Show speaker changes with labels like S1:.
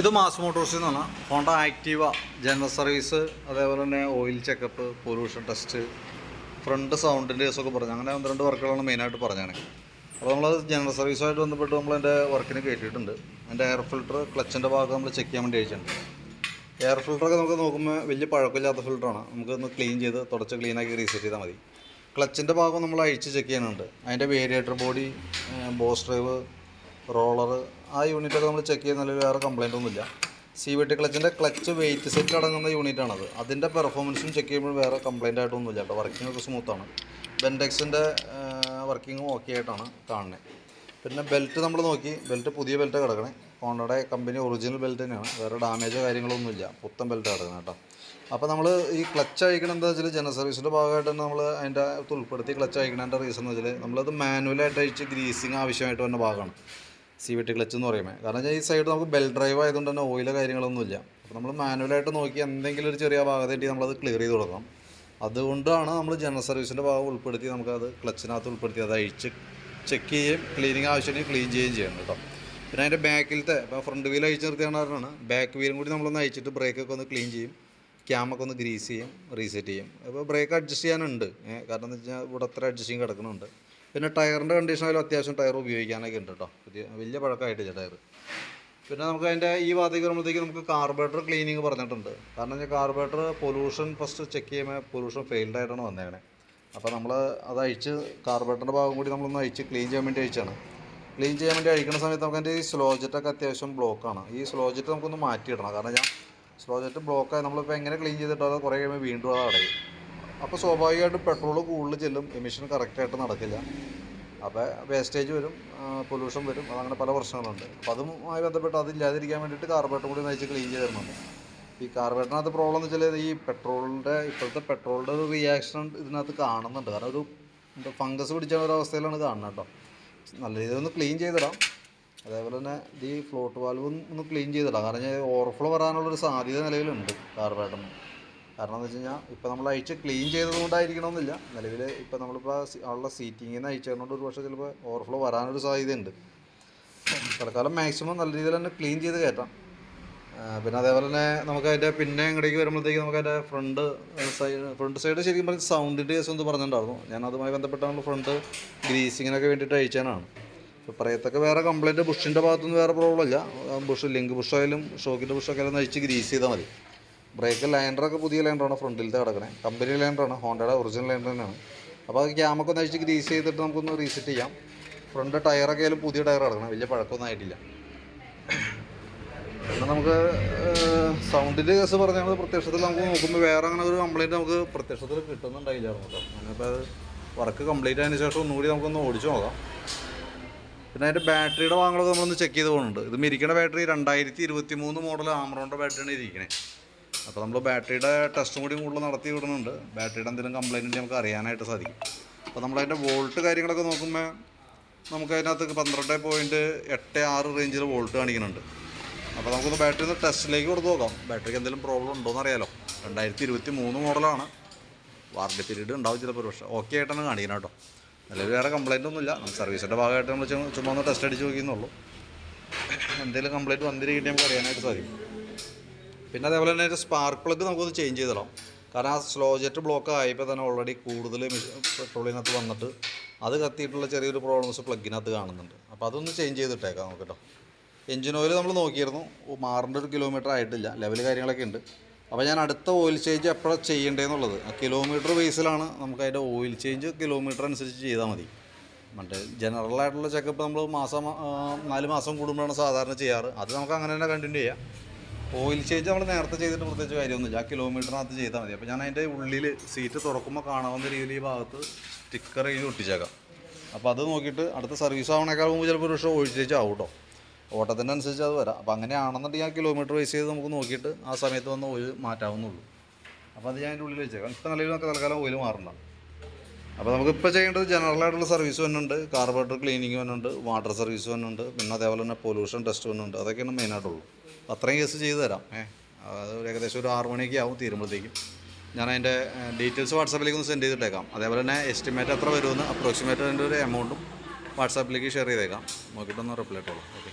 S1: ഇത് മാസ് മോട്ടോഴ്സിൽ നിന്നാണ്. Honda Activa general service അതേപോലെ തന്നെ oil checkup pollution test front സൗണ്ടിന്റെ കേസൊക്കെ പറഞ്ഞു. അങ്ങനെ ഒന്ന് രണ്ട് വർക്കുകളാണ് മെയിനായിട്ട് പറഞ്ഞാണ് അപ്പോൾ നമ്മൾ ജനറൽ സർവീസുമായിട്ട് ബന്ധപ്പെട്ട് നമ്മൾ എന്റെ വർക്കിന് കയറ്റിയിട്ടുണ്ട് എന്റെ എയർ ഫിൽട്ടർ ക്ലച്ചിന്റെ ഭാഗം നമ്മൾ ചെക്ക് ചെയ്യാൻ വേണ്ടി അയച്ചിട്ടുണ്ട്. എയർ ഫിൽട്ടറൊക്കെ നമുക്ക് നോക്കുമ്പോൾ വലിയ പഴക്കമില്ലാത്ത ഫിൽട്ടറാണ് നമുക്കൊന്ന് ക്ലീൻ ചെയ്ത് തുടച്ച് ക്ലീനാക്കി റീസെറ്റ് ചെയ്താൽ മതി. ക്ലച്ചിന്റെ ഭാഗം നമ്മൾ അഴിച്ച് ചെക്ക് ചെയ്യാനുണ്ട് അതിന്റെ variator body boss drive roller ആ യൂണിറ്റൊക്കെ നമ്മൾ ചെക്ക് ചെയ്യുന്നതിൽ വേറെ കംപ്ലൈന്റ് ഒന്നുമില്ല. സി വി ടി ക്ലച്ചിന്റെ ക്ലച്ച് വെയിറ്റ് സെറ്റ് അടങ്ങുന്ന യൂണിറ്റാണത് അതിന്റെ പെർഫോമൻസും ചെക്ക് ചെയ്യുമ്പോൾ വേറെ കംപ്ലൈന്റ് ആയിട്ടൊന്നുമില്ല കേട്ടോ. വർക്കിംഗ് ഒക്കെ സ്മൂത്താണ് ബെൻഡെക്സിന്റെ വർക്കിംഗ് ഓക്കെ ആയിട്ടാണ് കാണുന്നത്. പിന്നെ ബെൽറ്റ് നമ്മൾ നോക്കി. ബെൽറ്റ് പുതിയ ബെൽറ്റ് കിടക്കണേ. ഹോണ്ടയുടെ കമ്പനി ഒറിജിനൽ ബെൽറ്റ് തന്നെയാണ്. വേറെ ഡാമേജോ കാര്യങ്ങളൊന്നുമില്ല. പുത്തൻ ബെൽറ്റ് കിടക്കണം കേട്ടോ. അപ്പോൾ നമ്മൾ ഈ ക്ലച്ച് അയക്കണം എന്താ വെച്ചാൽ ജനറൽ സർവീസിന്റെ ഭാഗമായിട്ട് തന്നെ നമ്മൾ അതിന്റെ അകത്ത് ഉൾപ്പെടുത്തി ക്ലച്ച് അയക്കണതിന്റെ റീസൺ എന്ന് വെച്ചാൽ നമ്മളത് മാനുവലായിട്ട് അയച്ച് ഗ്രീസിങ് ആവശ്യമായിട്ട് വന്ന ഭാഗമാണ്. സി വി ടി ക്ലച്ച് എന്ന് പറയുമ്പോൾ കാരണം ഈ സൈഡ് നമുക്ക് ബെൽ ഡ്രൈവ് ആയതുകൊണ്ട് തന്നെ ഓയിലോ കാര്യങ്ങളൊന്നുമില്ല അപ്പോൾ നമ്മൾ മാനുവലായിട്ട് നോക്കി എന്തെങ്കിലും ഒരു ചെറിയ ഭാഗത്തേക്ക് നമ്മളത് ക്ലിയർ ചെയ്ത് കൊടുക്കണം. അതുകൊണ്ടാണ് നമ്മൾ ജനറൽ സർവീസിന്റെ ഭാഗം ഉൾപ്പെടുത്തി നമുക്കത് ക്ലച്ചിനകത്ത് ഉൾപ്പെടുത്തി അത് അഴിച്ച് ചെക്ക് ചെയ്യുകയും ക്ലീനിങ് ആവശ്യമുണ്ടെങ്കിൽ ക്ലീൻ ചെയ്യുകയും ചെയ്യണം കേട്ടോ പിന്നെ അതിന്റെ ബാക്കിലത്തെ ഇപ്പോൾ ഫ്രണ്ട് വീൽ അഴിച്ച് നിർത്തിയാണ് ബാക്ക് വീലും കൂടി നമ്മളൊന്ന് അയച്ചിട്ട് ബ്രേക്കൊക്കെ ഒന്ന് ക്ലീൻ ചെയ്യും. ക്യാമൊക്കെ ഒന്ന് ഗ്രീസ് ചെയ്യും റീസെറ്റ് ചെയ്യും. അപ്പോൾ ബ്രേക്ക് അഡ്ജസ്റ്റ് ചെയ്യാനുണ്ട്. കാരണം എന്ന് വെച്ചാൽ ഇവിടെ അത്ര അഡ്ജസ്റ്റിങ് കിടക്കുന്നുണ്ട്. പിന്നെ ടയറിന്റെ കണ്ടീഷൻ ആയാലും അത്യാവശ്യം ടയർ ഉപയോഗിക്കാനൊക്കെ ഉണ്ട് കേട്ടോ. പുതിയ വലിയ പഴക്കമായിട്ടില്ല ടയർ. പിന്നെ നമുക്ക് അതിന്റെ ഈ ഭാഗത്തേക്ക് വരുമ്പോഴത്തേക്ക് നമുക്ക് കാർബറേറ്റർ ക്ലീനിങ് പറഞ്ഞിട്ടുണ്ട്. കാരണം വെച്ചാൽ കാർബറേറ്റർ പൊല്യൂഷൻ ഫസ്റ്റ് ചെക്ക് ചെയ്യുമ്പോൾ പൊല്യൂഷൻ ഫെയിൽഡ് ആയിട്ടാണ് വന്നേക്കണേ. അപ്പോൾ നമ്മൾ അത് അഴിച്ച് കാർബറേറ്ററിന്റെ ഭാഗം കൂടി നമ്മളൊന്ന് അഴിച്ച് ക്ലീൻ ചെയ്യാൻ വേണ്ടി അഴിച്ചാണ്. ക്ലീൻ ചെയ്യാൻ വേണ്ടി അഴിക്കുന്ന സമയത്ത് നമുക്ക് അതിന്റെ ഈ സ്ലോ ജെറ്റൊക്കെ അത്യാവശ്യം ബ്ലോക്കാണ് ഈ സ്ലോ ജെറ്റ് നമുക്കൊന്ന് മാറ്റിയിടണം. കാരണം ഞാൻ സ്ലോ ജെറ്റ് ബ്ലോക്കായി നമ്മളിപ്പോൾ എങ്ങനെ ക്ലീൻ ചെയ്തിട്ടോ ചെയ്തിട്ടാലും കുറേ കഴിയുമ്പോൾ വീണ്ടും അത് അടയും. അപ്പോൾ സ്വാഭാവികമായിട്ടും പെട്രോൾ കൂടുതൽ ചെല്ലും. എമിഷൻ കറക്റ്റായിട്ട് നടക്കില്ല. അപ്പോൾ വേസ്റ്റേജ് വരും പൊല്യൂഷൻ വരും. അതങ്ങനെ പല പ്രശ്നങ്ങളുണ്ട്. അപ്പോൾ അതുമായി ബന്ധപ്പെട്ട് അതില്ലാതിരിക്കാൻ വേണ്ടിയിട്ട് കാർബേറ്റർ കൂടി നയിച്ച് ക്ലീൻ ചെയ്ത് തരുന്നുണ്ട്. ഈ കാർബേറ്ററിനകത്ത് പ്രോബ്ലം എന്ന് വെച്ചാൽ ഈ പെട്രോളിന്റെ ഇപ്പോഴത്തെ പെട്രോളിന്റെ ഒരു റിയാക്ഷൻ ഇതിനകത്ത് കാണുന്നുണ്ട്. കാരണം ഒരു ഫംഗസ് പിടിച്ച ഒരു അവസ്ഥയിലാണ് കാണുന്നത് കേട്ടോ. നല്ല രീതിയിൽ ഒന്ന് ക്ലീൻ ചെയ്തിടാം. അതേപോലെ തന്നെ ഈ ഫ്ലോട്ട് വാൽവ് ഒന്ന് ക്ലീൻ ചെയ്തിടാം. കാരണം ഞാൻ ഓവർഫ്ലോ വരാനുള്ളൊരു സാധ്യത നിലവിലുണ്ട് കാർബറേറ്ററിന് കാരണം എന്ന് വെച്ച് കഴിഞ്ഞാൽ ഇപ്പോൾ നമ്മൾ അഴിച്ച് ക്ലീൻ ചെയ്തതുകൊണ്ടായിരിക്കണമെന്നില്ല നിലവിൽ ഇപ്പോൾ നമ്മളിപ്പോൾ ഉള്ള സീറ്റിങ്ങിൽ നിന്ന് അയച്ചതുകൊണ്ട് ഒരു പക്ഷേ ചിലപ്പോൾ ഓവർഫ്ലോ വരാനൊരു സാധ്യതയുണ്ട്. തൽക്കാലം മാക്സിമം നല്ല രീതിയിൽ തന്നെ ക്ലീൻ ചെയ്ത് കയറ്റാം. പിന്നെ അതേപോലെ തന്നെ നമുക്ക് അതിന്റെ പിന്നെ ഇങ്ങോട്ടേക്ക് വരുമ്പോഴത്തേക്ക് നമുക്ക് അതിന്റെ ഫ്രണ്ട് സൈഡ് ഫ്രണ്ട് സൈഡ് ശരിക്കും പറഞ്ഞാൽ സൗണ്ടിന്റെ കേസ് ഒന്ന് പറഞ്ഞിട്ടുണ്ടായിരുന്നു. ഞാൻ അതുമായി ബന്ധപ്പെട്ടാണ് ഫ്രണ്ട് ഗ്രീസിങ്ങിനൊക്കെ വേണ്ടിയിട്ട് അയച്ചാനാണ് പറയത്തൊക്കെ വേറെ കംപ്ലൈന്റ് ബുഷിന്റെ ഭാഗത്തുനിന്ന് വേറെ പ്രോബ്ലം ഇല്ല. ബുഷ് ലിങ്ക് ബുഷ് ആയാലും ഷോക്കിന്റെ ബുഷൊക്കെ ആയാലും നയിച്ച് ഗ്രീസ് ചെയ്താൽ മതി. ബ്രേക്ക് ലൈൻഡറൊക്കെ പുതിയ ലൈൻഡറാണ് ഫ്രണ്ടിലത്തെ കിടക്കണേ. കമ്പനി ലൈൻഡറാണ് ഹോണ്ടയുടെ ഒറിജിനൽ ലൈൻഡർ തന്നെയാണ്. അപ്പോൾ അത് ക്യാമൊക്കെ ഒന്ന് ഗ്രീസ് ചെയ്തിട്ട് നമുക്കൊന്ന് റീസെറ്റ് ചെയ്യാം. ഫ്രണ്ട് ടയറൊക്കെ ആയാലും പുതിയ ടയർ കിടക്കണം. വലിയ പഴക്കമൊന്നും ആയിട്ടില്ല. പിന്നെ നമുക്ക് സൗണ്ടിന്റെ കേസ് പറഞ്ഞാൽ പ്രത്യക്ഷത്തിൽ നമുക്ക് നോക്കുമ്പോൾ വേറെ അങ്ങനെ ഒരു കംപ്ലൈന്റ് നമുക്ക് പ്രത്യക്ഷത്തിൽ കിട്ടുന്നുണ്ടായില്ലായിരുന്നു കേട്ടോ അപ്പോൾ അത് വർക്ക് കംപ്ലീറ്റ് ആയതിനു ശേഷം ഒന്നുകൂടി നമുക്കൊന്ന് ഓടിച്ചു നോക്കാം. പിന്നെ അതിന്റെ ബാറ്ററിയുടെ വാങ്ങലൊക്കെ നമ്മളൊന്ന് ചെക്ക് ചെയ്ത് പോകുന്നുണ്ട് ഇത് മിരിക്കണ ബാറ്ററി രണ്ടായിരത്തി ഇരുപത്തി മൂന്ന് മോഡൽ ആമറോണിന്റെ ബാറ്ററിയാണ് ഇരിക്കുന്നത് അപ്പോൾ നമ്മൾ ബാറ്ററിയുടെ ടെസ്റ്റും കൂടി കൂടുതൽ നടത്തി വിടുന്നുണ്ട്. ബാറ്ററിയുടെ എന്തെങ്കിലും കംപ്ലൈന്റ് നമുക്ക് അറിയാനായിട്ട് സാധിക്കും. അപ്പോൾ നമ്മളതിന്റെ വോൾട്ട് കാര്യങ്ങളൊക്കെ നോക്കുമ്പോൾ നമുക്ക് അതിനകത്ത് പന്ത്രണ്ട് പോയിന്റ് എട്ട് ആറ് റേഞ്ചിൽ വോൾട്ട് കാണിക്കുന്നുണ്ട്. അപ്പോൾ നമുക്കൊന്ന് ബാറ്ററി ഒന്ന് ടെസ്റ്റിലേക്ക് കൊടുത്ത് നോക്കാം. ബാറ്ററിക്ക് എന്തെങ്കിലും പ്രോബ്ലം ഉണ്ടോയെന്ന് അറിയാലോ രണ്ടായിരത്തി ഇരുപത്തി മൂന്ന് മോഡലാണ് വാറണ്ടി പീരീഡ് ഉണ്ടാവും ചിലപ്പോൾ പക്ഷേ ഓക്കെ ആയിട്ടാണ് കാണിക്കുന്നത് കേട്ടോ. നിലവിൽ വേറെ കംപ്ലൈന്റ് ഒന്നുമില്ല. സർവീസിന്റെ ഭാഗമായിട്ട് നമ്മൾ ചുമ്മാ- ഒന്ന് ടെസ്റ്റ് അടിച്ച് നോക്കിയെന്നുള്ളൂ എന്തെങ്കിലും കംപ്ലൈന്റ് വന്നിരിക്കട്ടെ നമുക്ക് അറിയാനായിട്ട് സാധിക്കും. പിന്നെ അതേപോലെ തന്നെ ഒരു സ്പാർക്ക് പ്ലഗ് നമുക്കൊന്ന് ചേഞ്ച് ചെയ്തിടാം. കാരണം ആ സ്ലോ ജെറ്റ് ബ്ലോക്ക് ആയപ്പോൾ തന്നെ ഓൾറെഡി കൂടുതൽ പെട്രോളിനകത്ത് വന്നിട്ട് അത് കത്തിയിട്ടുള്ള ചെറിയൊരു പ്രോബ്ലംസ് പ്ലഗിനകത്ത് കാണുന്നുണ്ട്. അപ്പോൾ അതൊന്ന് ചേഞ്ച് ചെയ്തിട്ടേക്കാം നമുക്ക് കേട്ടോ എഞ്ചിൻ ഓയിൽ നമ്മൾ നോക്കിയിരുന്നു. മാറേണ്ട ഒരു കിലോമീറ്റർ ആയിട്ടില്ല. ലെവൽ കാര്യങ്ങളൊക്കെ ഉണ്ട്. അപ്പോൾ ഞാൻ അടുത്ത ഓയിൽ ചേഞ്ച് എപ്പോഴാണ് ചെയ്യേണ്ടതെന്നുള്ളത്. കിലോമീറ്റർ ബേസിലാണ് നമുക്ക് അതിന്റെ ഓയിൽ ചേഞ്ച് കിലോമീറ്റർ അനുസരിച്ച് ചെയ്താൽ മതി. മറ്റേ ജനറൽ ആയിട്ടുള്ള ചെക്കപ്പ് നമ്മൾ മാസം നാല് മാസം കൂടുമ്പോഴാണ് സാധാരണ ചെയ്യാറ്. അത് നമുക്ക് അങ്ങനെ തന്നെ കണ്ടിന്യൂ ചെയ്യാം. ഓയിൽ ചേഞ്ച് നമ്മൾ നേരത്തെ ചെയ്തിട്ട് പ്രത്യേകിച്ച് കാര്യമൊന്നുമില്ല. ആ കിലോമീറ്ററിനകത്ത് ചെയ്താൽ മതി. അപ്പോൾ ഞാൻ അതിന്റെ ഉള്ളിൽ സീറ്റ് തുറക്കുമ്പോൾ കാണാവുന്ന രീതിയിൽ ഈ ഭാഗത്ത് സ്റ്റിക്കർ ചെയ്ത് ഒട്ടിച്ചേക്കാം. അപ്പോൾ അത് നോക്കിയിട്ട് അടുത്ത സർവീസ് ആവണേക്കാൾ മുമ്പ് ചിലപ്പോൾ ഒരു വർഷം ഓയിൽ ചേഞ്ച് ആവും കേട്ടോ ഓട്ടത്തിന്റെ അനുസരിച്ച് അത് വരാം. അപ്പോൾ അങ്ങനെയാണെന്നുണ്ടെങ്കിൽ ആ കിലോമീറ്റർ വൈസ് ചെയ്ത് നമുക്ക് നോക്കിയിട്ട് ആ സമയത്ത് വന്ന് ഓയിൽ മാറ്റാവുന്നുള്ളൂ. അപ്പോൾ അത് ഞാൻ അതിന്റെ ഉള്ളിൽ വെച്ചേക്കാം. ഇപ്പം നിലവിൽ നമുക്ക് തൽക്കാലം ഓയിൽ മാറണ്ട. അപ്പോൾ നമുക്കിപ്പോൾ ചെയ്യേണ്ടത് ജനറൽ ആയിട്ടുള്ള സർവീസ് വന്നുണ്ട് കാർബറേറ്റർ ക്ലീനിങ് വന്നുണ്ട് വാട്ടർ സർവീസ് വന്നുണ്ട് പിന്നെ അതേപോലെ തന്നെ പൊല്യൂഷൻ ടെസ്റ്റ് വന്നുണ്ട് അതൊക്കെയാണ് മെയിനായിട്ടുള്ളൂ അത്രയും കേസ് ചെയ്തു തരാം. അത് ഏകദേശം ഒരു ആറ് മണിയൊക്കെ ആവും തീരുമ്പോഴത്തേക്കും. ഞാൻ അതിന്റെ ഡീറ്റെയിൽസ് വാട്സാപ്പിലേക്ക് ഒന്ന് സെൻഡ് ചെയ്തിട്ടേക്കാം. അതേപോലെ തന്നെ എസ്റ്റിമേറ്റ് എത്ര വരുമെന്ന് അപ്രോക്സിമേറ്റ് അതിന്റെ ഒരു എമൗണ്ടും വാട്സാപ്പിലേക്ക് ഷെയർ ചെയ്തേക്കാം. നോക്കിയിട്ടൊന്ന് റിപ്ലൈ ഇട്ടോളൂ. ഓക്കെ